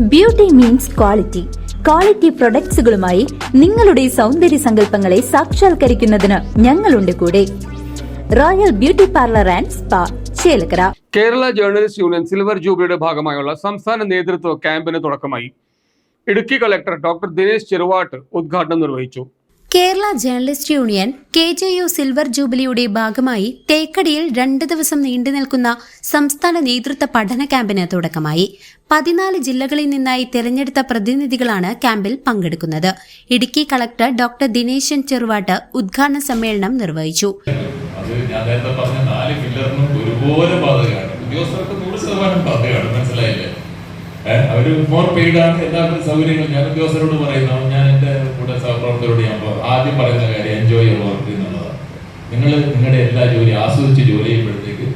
Beauty means quality quality പ്രൊഡക്ട്സുകളുമായി നിങ്ങളുടെ സൗന്ദര്യ സങ്കല്പങ്ങളെ സാക്ഷാത്കരിക്കുന്നതിന് ഞങ്ങളുണ്ട് കൂടെ. Royal beauty parlour and spa Chelakkara. Kerala journalist union silver ജൂബിലിയുടെ ഭാഗമായുള്ള സംസ്ഥാന നേതൃത്വ ക്യാമ്പിന് തുടക്കമായി. ഇടുക്കി കളക്ടർ ഡോക്ടർ ദിനേശ് ചെറുവാട്ട് ഉദ്ഘാടനം നിർവഹിച്ചു. Kerala journalist union K J U silver ജൂബിലിയുടെ ഭാഗമായി തേക്കടിയിൽ രണ്ട് ദിവസം നീണ്ടു നിൽക്കുന്ന സംസ്ഥാന നേതൃത്വ പഠന ക്യാമ്പിന് തുടക്കമായി. പതിനാല് ജില്ലകളിൽ നിന്നായി തെരഞ്ഞെടുത്ത പ്രതിനിധികളാണ് ക്യാമ്പിൽ പങ്കെടുക്കുന്നത്. ഇടുക്കി കളക്ടർ ഡോക്ടർ ദിനേശൻ ചെറുവാട്ട് ഉദ്ഘാടന സമ്മേളനം നിർവഹിച്ചു. അവർ മോർ പെയ്ഡാണ്. എല്ലാവരും സൗകര്യങ്ങൾ. ഞാൻ ഉദ്യോഗസ്ഥരോട് പറയുന്നു. ഞാൻ എന്റെ കൂടെ സഹപ്രവർത്തകരോട് ഞാൻ ആദ്യം പറയുന്ന കാര്യം എൻജോയ് യുവർ വർക്ക് എന്നുള്ളതാണ്. നിങ്ങൾ നിങ്ങളുടെ എല്ലാ ജോലി ആസ്വദിച്ച് ജോലി ചെയ്യുമ്പോഴത്തേക്ക്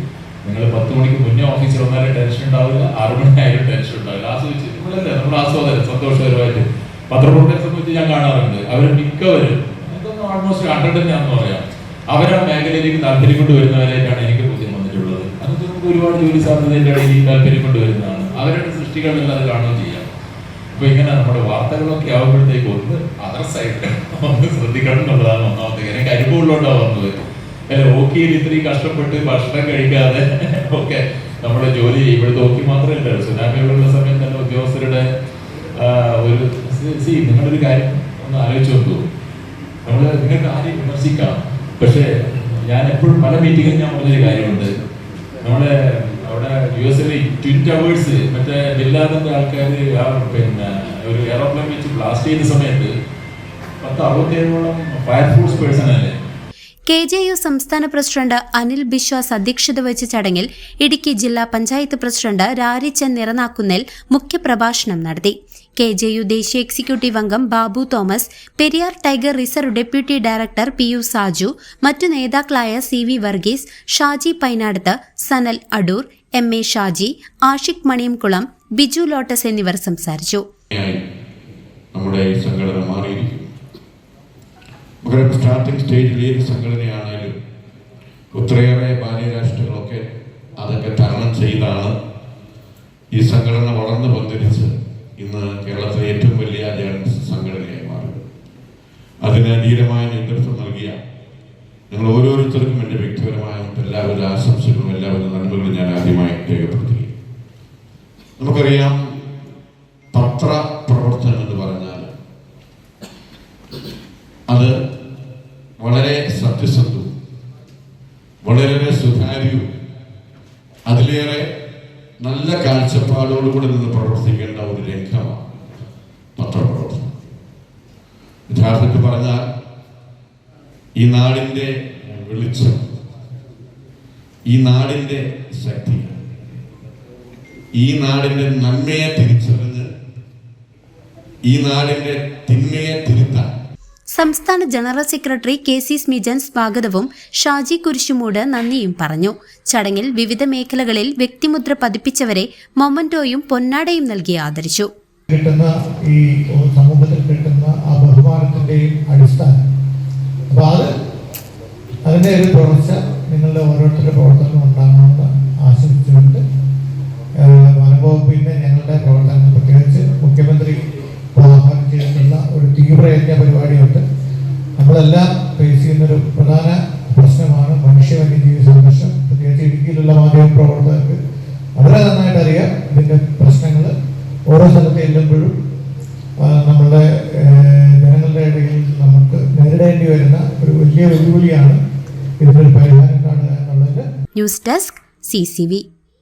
നിങ്ങൾ പത്ത് മണിക്ക് മുന്നേ ഓഫീസിൽ വന്നാലും ടെൻഷൻ ഉണ്ടാവില്ല ആറ് മണിയായാലും ടെൻഷൻ ഉണ്ടാവില്ല. ആസ്വദിച്ച് നമ്മളല്ലേ നമ്മുടെ ആസ്വാദനം സന്തോഷകരമായിട്ട്. പത്രപ്രവർത്തകരെ സംബന്ധിച്ച് ഞാൻ കാണാറുണ്ട്. അവർ മിക്കവരും എനിക്കൊന്ന് ഓൾമോസ്റ്റ് ഹൺഡ്രഡ് തന്നെയാണെന്ന് പറയാം. അവരാ മേഖലയിലേക്ക് താല്പര്യം കൊണ്ട് വരുന്നവരായിട്ടാണ് എനിക്ക് ബോധ്യം വന്നിട്ടുള്ളത്. അതൊക്കെ നമുക്ക് ഒരുപാട് ജോലി സാധ്യതയുടെ ഇടയിൽ താല്പര്യം കൊണ്ട് വരുന്നതാണ് അവരുടെ സൃഷ്ടികളിൽ അത് കാണുകയും ചെയ്യാം. അപ്പൊ ഇങ്ങനെ നമ്മുടെ വാർത്തകളൊക്കെ ആവുമ്പോഴത്തേക്ക് ഒന്ന് അതർ സൈഡ് ഒന്ന് ശ്രദ്ധിക്കണം എന്നുള്ളതാണ് ഒന്നാമത്തെ എനിക്ക് അനുഭവമുള്ളതുകൊണ്ടാണ് വന്നത്. അല്ലെ ഓക്കിയിൽ ഇത്രയും കഷ്ടപ്പെട്ട് ഭക്ഷണം കഴിക്കാതെ ഒക്കെ നമ്മുടെ ജോലി ഇവിടുത്തെ ഓക്കി മാത്രമല്ല സുനാമികളുള്ള സമയത്ത് തന്നെ ഉദ്യോഗസ്ഥരുടെ ഒരു സി നിങ്ങളൊരു കാര്യം ഒന്ന് ആലോചിച്ച് നോക്കൂ. നമ്മൾ നിങ്ങൾക്ക് ആരെയും വിമർശിക്കാം. പക്ഷേ ഞാൻ എപ്പോഴും പല മീറ്റിങ്ങിൽ ഞാൻ പറഞ്ഞൊരു കാര്യമുണ്ട്. നമ്മളെ അവിടെ യു എസിലെ ട്വിൻ ടവേഴ്സ് മറ്റേ ബില്ലാദിന്റെ ആൾക്കാർ ആ പിന്നെ ഒരു എയറോപ്ലെയിൻ വെച്ച് ബ്ലാസ്റ്റ് ചെയ്ത സമയത്ത് പത്ത് അറുപത്തേഴോളം ഫയർഫോഴ്സ് പേഴ്സൺ അല്ലേ? കെ ജെ യു സംസ്ഥാന പ്രസിഡന്റ് അനിൽ ബിശ്വാസ് അധ്യക്ഷത വഹിച്ച ചടങ്ങിൽ ഇടുക്കി ജില്ലാ പഞ്ചായത്ത് പ്രസിഡന്റ് രാരിച്ചൻ നിറനാക്കുന്നേൽ മുഖ്യപ്രഭാഷണം നടത്തി. കെ ജെ യു ദേശീയ എക്സിക്യൂട്ടീവ് അംഗം Babu Thomas Periyar tiger reserve deputy director P U Saju മറ്റു നേതാക്കളായ C V Varghese Shaji Painadath Sanal Adoor M A Shaji Ashiq Maniyamkulam Biju Lotus എന്നിവർ സംസാരിച്ചു. നമ്മുടെ സംഘടന മാറിയിരിക്കും സ്റ്റാർട്ടിംഗ് സ്റ്റേജിൽ ഏത് സംഘടനയാണെങ്കിലും ഒത്തിരിയേറെ ബാല്യരാഷ്ട്രങ്ങളൊക്കെ അതൊക്കെ തരണം ചെയ്താണ് ഈ സംഘടന വളർന്നു പന്തലിച്ച് ഇന്ന് കേരളത്തിലെ ഏറ്റവും വലിയ ജേണലിസ്റ്റ് സംഘടനയായി മാറി അതിന് ധീരമായ നേതൃത്വം നിങ്ങൾ ഓരോരുത്തർക്കും എന്റെ വ്യക്തിപരമായ എല്ലാവരും ആശംസകളും എല്ലാവരും നന്മകളും ഞാൻ ആദ്യമായി രേഖപ്പെടുത്തുകയും. നമുക്കറിയാം പത്ര പ്രവർത്തനം എന്ന് പറഞ്ഞാൽ അത് വളരെ സത്യസന്ധവും വളരെ സുതാര്യവും അതിലേറെ നല്ല കാഴ്ചപ്പാടോടുകൂടി നിന്ന് പ്രവർത്തിക്കേണ്ട ഒരു രംഗമാണ് പത്രപ്രവർത്തനം. യഥാർത്ഥത്തിൽ പറഞ്ഞാൽ ഈ നാടിന്റെ വെളിച്ചം. ഈ നാടിന്റെ ശക്തി. ഈ നാടിന്റെ നന്മയെ തിരിച്ചറിഞ്ഞ് ഈ നാടിന്റെ തിന്മയെ തിരുത്താൻ. സംസ്ഥാന general secretary K C Smijan സ്വാഗതവും ഷാജി കുരിശുമൂട് നന്ദിയും പറഞ്ഞു. ചടങ്ങിൽ വിവിധ മേഖലകളിൽ വ്യക്തിമുദ്ര പതിപ്പിച്ചവരെ മൊമന്റോയും പൊന്നാടയും നൽകി ആദരിച്ചു. കിട്ടുന്ന ഈ സമൂഹത്തിൽ കിട്ടുന്ന ആ ബഹുമാനത്തിന്റെയും അടിസ്ഥാനം അപ്പോൾ അത് അതിന്റെ ഒരു തുടർച്ച നിങ്ങളുടെ ഓരോരുത്തരുടെ പ്രവർത്തനം ഉണ്ടാകണമെന്ന് ആശംസിച്ചുകൊണ്ട് വനംവകുപ്പിന്റെ ഞങ്ങളുടെ പ്രവർത്തനം പ്രത്യേകിച്ച് മുഖ്യമന്ത്രി ആഹ്വാനം ചെയ്തിട്ടുള്ള ഒരു തീവ്രയജ്ഞ പരിപാടിയുണ്ട്. നമ്മളെല്ലാം ഫേസ് ചെയ്യുന്നൊരു പ്രധാന പ്രശ്നമാണ് മനുഷ്യ വന്യജീവി സംഘർഷം. പ്രത്യേകിച്ച് ഇടുക്കിയിലുള്ള മാധ്യമ പ്രവർത്തകർക്ക് വളരെ നന്നായിട്ട് അറിയാം ഇതിന്റെ പ്രശ്നങ്ങൾ. ഓരോ സ്ഥലത്ത് ചെല്ലുമ്പോഴും നമ്മളുടെ ജനങ്ങളുടെ ഇടയിൽ നമുക്ക് നേരിടേണ്ടി വരുന്ന ഒരു വലിയ വെല്ലുവിളിയാണ്. ഇതിനൊരു പരിഹാരം കാണുക എന്നുള്ളത്. News desk C